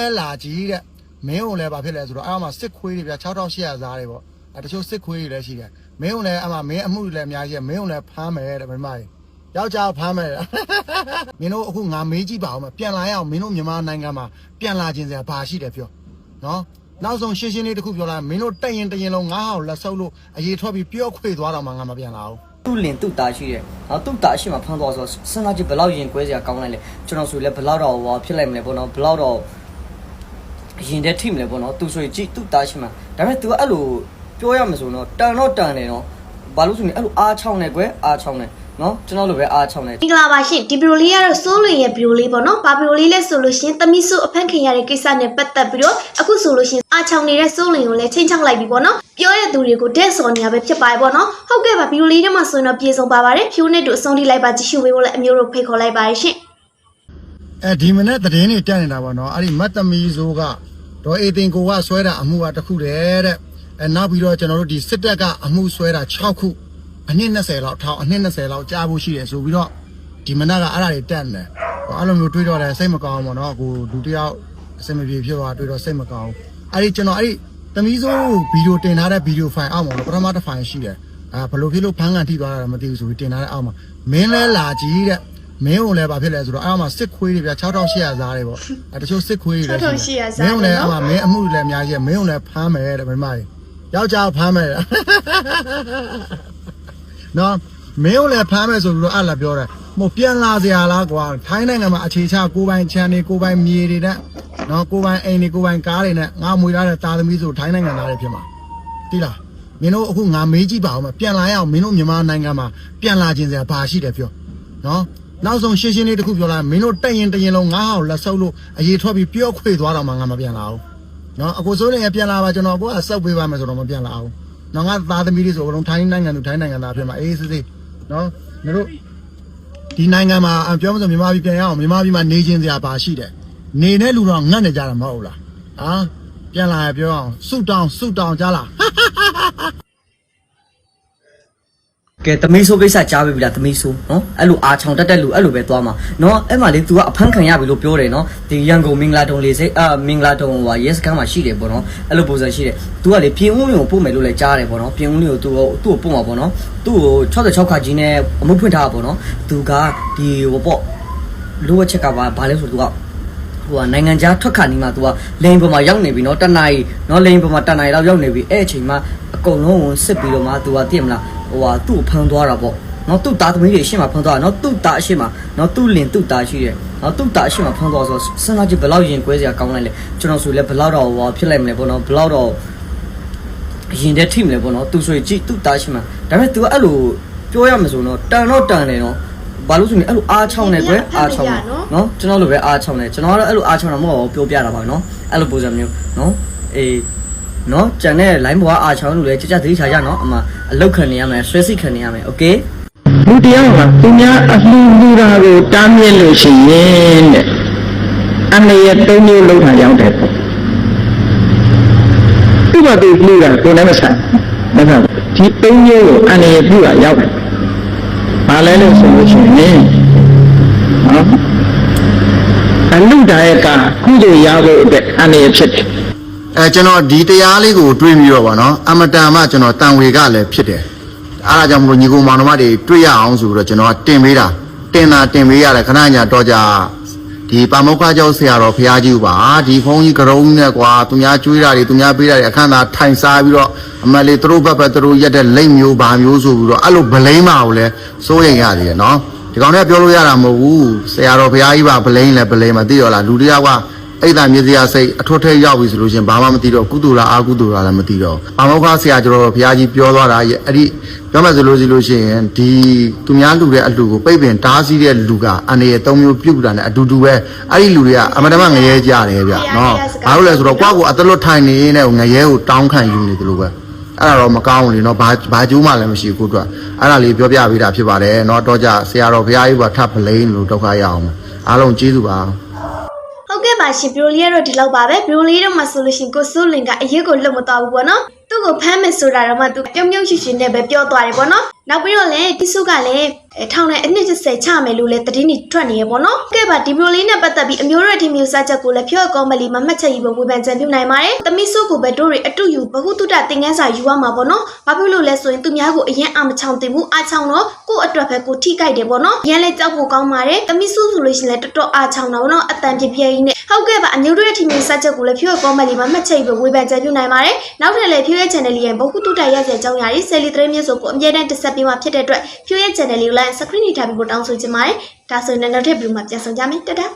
လဲလာကြီးတဲ့မင်းုံလဲဘာဖြစ်လဲဆိုတော့အဲ့မှာစစ်ခွေးတွေဗျ6800စားတွေပေါ့အဲတချို့စစ်ခွေးတွေလည်းရှိတယ်မင်းုံလဲအဲ့မှာမင်းအမှုတွေလည်းအများကြီးမင်းုံလဲဖမ်းမယ်တဲ့မိမကြီးယောက်ျားဖမ်းမယ်မင်းတို့အခုငါမေးကြည့်ပါဦးမပြန်လာရအောင်မင်းတို့မြန်မာနိုင်ငံမှာပြန်လာခြင်းစရာဘာရှိတယ်ပြောနော်နောက်ဆုံးရှင်းရှင်းလေးတစ်ခုပြောလိုက်မင်းတို့တက်ရင်တရင်လုံးငါ့ဟောက်လက်ဆုပ်လို့အရေးထွက်ပြီးပြောခွေသွားတော့မှငါမပြန်လာဘူးသူ့လင်သူ့သားရှိတယ်နော်သူ့သားအရှိမဖမ်းသွားဆိုတော့စဉ်းစားကြည့်ဘယ်လောက်ရင်ကွဲစရာကောင်းလိုက်လဲကျွန်တော်ဆိုလဲဘယ်လောက်တော့ဟောဖြစ်လိုက်မလဲပေါ့နော်ဘယ်လောက်တော့ ရင်တဲ့ထိမလဲပေါ့နော်သူဆိုရင်ကြည့်သူ့သားရှိမှဒါပေမဲ့ तू ကအဲ့လိုပြောရမှာဆိုတော့တန်တော့တန်တယ်နော်ဘာလို့ဆိုရင်အဲ့လိုအားချောင်းနေကွယ်အားချောင်းနေနော်ကျွန်တော်လိုပဲအားချောင်းနေမင်္ဂလာပါရှင်ဒီဗီဒီယိုလေးကတော့စိုးလွင်ရဲ့ဗီဒီယိုလေးပေါ့နော်ဘာဗီဒီယိုလေးလဲဆိုလို့ရှရင်တမီစုအဖက်ခင်ရတဲ့ကိစ္စနဲ့ပတ်သက်ပြီးတော့အခုဆိုလို့ရှရင်အာချောင်နေတဲ့စိုးလွင်ကိုလည်းချင်းချောက်လိုက်ပြီပေါ့နော်ပြောတဲ့သူတွေကိုတဲ့စော်နေရပဲဖြစ်ပါရဲ့ပေါ့နော်ဟုတ်ကဲ့ပါဗီဒီယိုလေးထဲမှာဆိုရင်တော့ပြေဆုံးပါပါတယ်ဖြိုးနဲ့တူအဆုံးထိလိုက်ပါကြည့်ရှုပေးဖို့လည်းအမျိုးတို့ဖိတ်ခေါ်လိုက်ပါရရှင်အဲဒီမနေ့သတင်းတွေတက်နေတာပေါ့နော်အဲ့ဒီမတ်သမီဆိုက ဒေါ်အေတင်ကိုကဆွဲတာအမှုကတစ်ခုတည်းတဲ့အဲနောက်ပြီးတော့ကျွန်တော်တို့ဒီစစ်တပ်ကအမှုဆွဲတာ6ခုအနည်း20လောက်ထောင်အနည်း20လောက်ကြားဖို့ရှိတယ်ဆိုပြီးတော့ဒီမနက်ကအဲ့ဒါတွေတက်နေတယ်ဟောအဲ့လိုမျိုးတွေးတော့တယ်စိတ်မကောင်းဘူးပေါ့နော်ကိုလူတစ်ယောက်အစင်မပြေဖြစ်သွားတွေးတော့စိတ်မကောင်းဘူးအဲ့ဒီကျွန်တော်အဲ့ဒီသမီးဆိုဗီဒီယိုတင်ထားတဲ့ဗီဒီယိုဖိုင်အောက်မှာတော့ပထမတစ်ဖိုင်ရှိတယ်အာဘယ်လိုဖြစ်လို့ဖမ်းကန်ထိသွားတာလဲမသိဘူးဆိုပြီးတင်ထားတဲ့အောက်မှာမင်းလဲလာကြီးတဲ့ မင်းုံလည်းဘာဖြစ်လဲဆိုတော့အဲ့မှာစစ်ခွေးတွေဗျ6800စားတွေပေါ့အဲတချို့စစ်ခွေးတွေလည်းရှိတယ်မင်းုံလည်းအဲ့မှာမင်းအမှုတွေလည်းအများကြီးမင်းုံလည်းဖမ်းမယ်တဲ့မိမကြီးယောက်ျားဖမ်းမယ်နော်မင်းုံလည်းဖမ်းမယ်ဆိုပြီးတော့အဲ့လာပြောတယ်ဟိုပြန်လာစရာလားကွာထိုင်းနိုင်ငံမှာအခြေချကိုပိုင်ချန်နေကိုပိုင်မြေတွေနဲ့နော်ကိုပိုင်အိမ်တွေကိုပိုင်ကားတွေနဲ့ငါမွေထားတဲ့တာသမီဆိုထိုင်းနိုင်ငံသားတွေဖြစ်မှာတိလားမင်းတို့အခုငါမေးကြည့်ပါဦးမပြန်လာရအောင်မင်းတို့မြန်မာနိုင်ငံမှာပြန်လာခြင်းစရာဘာရှိတယ်ပြောနော် နောက်ဆုံးရှင်းရှင်းလေးတစ်ခုပြောလိုက်မင်းတို့တက်ရင်တရင်လုံးငါ့ဟောက်လက်ဆုပ်လို့အရေးထွက်ပြီးပြောခွေသွားတော့မှငါမပြန်လာဘူးနော်အခုဆိုရင်ပြန်လာပါကျွန်တော်ကိုကစောက်ပေးပါမယ်ဆိုတော့မပြန်လာဘူးနော်ငါသားသမီးတွေဆိုအလုံးထိုင်းနိုင်ငံသူထိုင်းနိုင်ငံသားဖြစ်မှာအေးစစ်စစ်နော်မင်းတို့ဒီနိုင်ငံမှာအပြောမစမြန်မာပြည်ပြန်ရအောင်မြန်မာပြည်မှာနေခြင်းစရာပါရှိတယ်နေတဲ့လူတော့ငတ်နေကြတာမဟုတ်လားဟာပြန်လာရပြောအောင်ဆုတောင်းဆုတောင်းကြလား ကဲသမီးဆိုးကိစ္စကြားပြီလားသမီးဆိုးနော်အဲ့လိုအားချောင်းတက်တက်လူအဲ့လိုပဲသွားမှာနော်အဲ့မှာလေ तू ကအဖမ်းခံရပြီလို့ပြောတယ်နော်ဒီရန်ကုန်မင်္ဂလာတုံလေးစိတ်အာမင်္ဂလာတုံဟို yes ကမ်းမှာရှိတယ်ပေါ့နော်အဲ့လိုပုံစံရှိတယ် तू ကလေပြင်ဦးလင်းကိုပို့မယ်လို့လည်းကြားတယ်ပေါ့နော်ပြင်ဦးလင်းကို तू သူ့ကိုပို့မှာပေါ့နော်သူ့ကို66ခါကြီးနဲ့အမှုဖွင့်ထားတာပေါ့နော် तू ကဒီဟိုပေါ့လိုအပ်ချက်ကဘာဘာလဲဆိုတော့ သူက ဟိုကနိုင်ငံခြားထွက်ခါနေမှာသူကလိန်ပေါ်မှာရောက်နေပြီနော်တနိုင်နော်လိန်ပေါ်မှာတနိုင်လောက်ရောက်နေပြီအဲ့အချိန်မှာအကုန်လုံးဝင်စစ်ပြီးတော့မှသူကသိရမလားဟိုကသူ့ကိုဖမ်းသွားတာပေါ့နော်သူ့သားသမီးတွေရှေ့မှာဖမ်းသွားနော်သူ့သားအရှေ့မှာနော်သူ့လင်သူ့သားရှိတယ်နော်သူ့သားအရှေ့မှာဖမ်းသွားဆိုစဉ်းစားကြည့်ဘလောက်ရင်ကွဲစရာကောင်းလိုက်လဲကျွန်တော်ဆိုလဲဘလောက်တော့ဟိုဖြစ်လိုက်မလဲပေါ့နော်ဘလောက်တော့ရင်တဲ့ထိမလဲပေါ့နော်သူဆိုရင်ကြည့်သူ့သားရှိမှာဒါပေမဲ့ तू အဲ့လိုပြောရမှာဆိုတော့တန်တော့တန်တယ်နော် ဘာလို့ဆိုရင်အဲ့လိုအားချောင်းနေကွယ်အားချောင်းနေ နော်ကျွန်တော်လိုပဲအားချောင်းတယ်ကျွန်တော်ကတော့အဲ့လိုအားချောင်းတာမဟုတ်ဘူးပြောပြတာပါနော်အဲ့လိုပုံစံမျိုးနော်အေးနော်ကြံတဲ့ line ပေါ်ကအားချောင်းလို့လည်းကြကြသတိထားကြနော်အမအလောက်ခံနေရမယ်ဆွဲစိတ်ခံနေရမယ်โอเค လူတရားကသူများအလှူလူတာကိုတားမြစ်လို့ရှိရင်တဲ့အန္တရာယ်သုံးမျိုးလုံးထားရောက်တယ်ပေါ့သူ့ဘာသူလှူတာကိုယ်နဲ့မဆိုင်ဒါကြောင့်ဒီသုံးမျိုးကိုအန္တရာယ်ပြုတာရောက်တယ် ဘာလဲလို့ဆိုလို့ရှိရင်နော်အလှူတာရဲ့ကကုသိုလ်ရဖို့အတွက်အန္တရာယ်ဖြစ်တယ်အဲကျွန်တော်ဒီတရားလေးကိုတွေးပြီးတော့ဗောနော်အမတန်မှကျွန်တော်တန်ဝေကလည်းဖြစ်တယ်အားဒါကြောင့်မလို့ညီကောင်မောင်နှမတွေတွေ့ရအောင်ဆိုပြီးတော့ကျွန်တော်တင်ပေးတာတင်တာတင်ပေးရတယ်ခဏညာတော့ကြ ဒီပါမောက္ခကျောင်းဆရာတော်ဘုရားကြီးပါဒီဖုန်းကြီးကရုံးနဲ့ကွာသူများကျွေးတာတွေသူများပေးတာတွေအခန်းသာထိုင်စားပြီးတော့အမလေးသူတို့ဘက်ဘက်သူတို့ရက်တဲ့လိတ်မျိုးဘာမျိုးဆိုပြီးတော့အဲ့လိုဗလိမ့်ပါကိုလဲစိုးရိမ်ရသေးတယ်နော်ဒီကောင်တွေကပြောလို့ရတာမဟုတ်ဘူးဆရာတော်ဘုရားကြီးပါဗလိမ့်လဲဗလိမ့်မသိတော့လားလူတစ်ယောက်က အဲ့ဒါမြေစရာစိတ်အထွတ်ထဲရောက်ပြီဆိုလို့ရှရင်ဘာမှမသိတော့ကုသိုလ်လားအာကုသိုလ်လားလည်းမသိတော့ဘာမောက္ခဆရာကျွန်တော်ဘုရားကြီးပြောသွားတာရဲ့အဲ့ဒီပြောမှဆိုလို့ရှိလို့ရှိရင်ဒီသူများလူတဲ့အလှူကိုပိတ်ပင်တားဆီးတဲ့လူကအန္တရာယ်သုံးမျိုးပြုတ်တာနဲ့အတူတူပဲအဲ့ဒီလူတွေကအမတမငရဲကြတယ်ဗျနော်ဘာလို့လဲဆိုတော့ကိုယ့်ကိုအတလွတ်ထိုင်နေနေငရဲကိုတောင်းခံယူနေတယ်လို့ပဲအဲ့ဒါတော့မကောင်းဘူးလေနော်ဘာဘာကျိုးမှလည်းမရှိဘူးကိုအတွက်အဲ့ဒါလေးပြောပြပေးတာဖြစ်ပါတယ်နော်တော့ကြဆရာတော်ဘုရားကြီးကထပ်ပလိန်လို့ဒုက္ခရအောင်အားလုံးကျေးဇူးပါဟုတ်ကဲ့ ပါရှင်ဗီဒီယိုလေးကတော့ဒီလောက်ပါပဲဗီဒီယိုလေးတော့မှဆိုလို့ရှင်ကိုစိုးလင်ကအရေးကိုလွတ်မသွားဘူးပေါ့နော်သူ့ကိုဖမ်းမယ်ဆိုတာတော့မှသူပြုံးပြုံးရှိရှိနဲ့ပဲပြောသွားတယ်ပေါ့နော် နောက်ပြီးတော့လည်းတိစုကလည်းအဲထောင်နဲ့အနှစ်30ချမယ်လို့လည်းသတင်းတွေထွက်နေရပေါ့နော်ကဲပါဒီဗီဒီယိုလေးနဲ့ပတ်သက်ပြီးအမျိုးရတဲ့မျိုးစားချက်ကိုလည်းဖြောကောမလီမမှတ်ချက်ယူဖို့ဝေဖန်ကြံပြုနိုင်ပါတယ်တမိစုကိုပဲတို့တွေအတူယူဘဟုတုတသင်ခန်းစာယူရမှာပေါ့နော်ဘာဖြစ်လို့လဲဆိုရင်သူများကိုအရင်အမချောင်တင်မှုအချောင်တော့ကိုယ့်အတွက်ပဲကိုထိကြိုက်တယ်ပေါ့နော်ရန်လဲကြောက်ဖို့ကောင်းပါတယ်တမိစုဆိုလို့ရှိရင်လည်းတော်တော်အချောင်တာပေါ့နော်အတန်ပြပြကြီးနဲ့ဟုတ်ကဲ့ပါအမျိုးရတဲ့မျိုးစားချက်ကိုလည်းဖြောကောမလီမမှတ်ချက်ယူဖို့ဝေဖန်ကြံပြုနိုင်ပါတယ်နောက်ထပ်လည်းဖြေရဲ့ channel လေးရဲ့ဘဟုတုတရရဲ့အကြောင်းအရာတွေဆယ်လီသတင်းမျိုးစုကိုအမြဲတမ်းတက်ဆက်ပေးမှာဖြစ်တဲ့အတွက်ဖြေရဲ့ channel လေးကိုလည်း screen နဲ့ထားပြီးပို့တောင်းဆိုချင်ပါတယ်ဒါဆိုရင်လည်းနောက်ထပ်ဗီဒီယိုမှာပြန်ဆောင်ကြမယ်တတား